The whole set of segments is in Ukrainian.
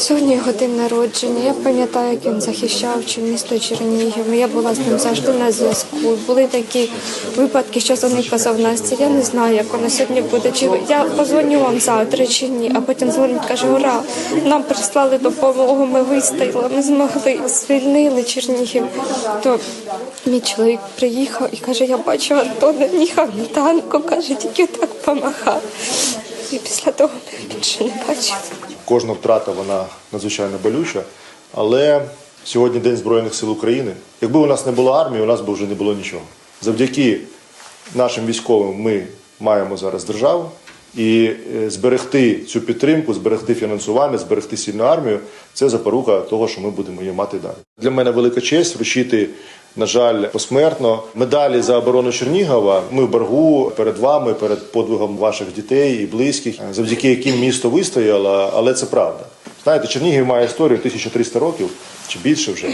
Сьогодні його день народження. Я пам'ятаю, як він захищав чи місто Чернігів. Я була з ним завжди на зв'язку. Були такі випадки, що за ним казав Настя. Я не знаю, як воно сьогодні буде. Чи я позвоню вам завтра чи ні. А потім дзвонить, каже, ура! Нам прислали допомогу. Ми вистояли, ми змогли, звільнили Чернігів. То мій чоловік приїхав і каже, я бачу Антона, їхав на танку, каже, тільки так помахав. І після того більше не бачили. Кожна втрата вона надзвичайно болюча. Але сьогодні День Збройних сил України. Якби у нас не було армії, у нас би вже не було нічого. Завдяки нашим військовим ми маємо зараз державу. І е, зберегти цю підтримку, зберегти фінансування, зберегти сильну армію це запорука того, що ми будемо її мати далі. Для мене велика честь вручити, на жаль, посмертно медалі за оборону Чернігова. Ми в боргу перед вами, перед подвигом ваших дітей і близьких, завдяки яким місто вистояло, але це правда. Знаєте, Чернігів має історію 1300 років чи більше вже.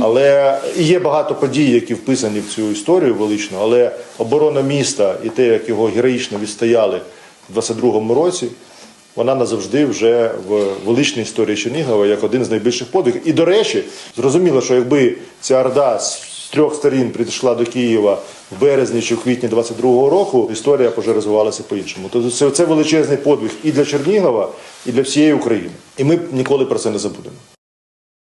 Але є багато подій, які вписані в цю історію величну, але оборона міста і те, як його героїчно відстояли в 22-му році, вона назавжди вже в величній історії Чернігова як один з найбільших подвигів. І до речі, зрозуміло, що якби ця орда трьох сторін прийшла до Києва в березні чи в квітні 22-го року, історія вже розвивалася по-іншому. Тобто це, це величезний подвиг і для Чернігова, і для всієї України. І ми ніколи про це не забудемо.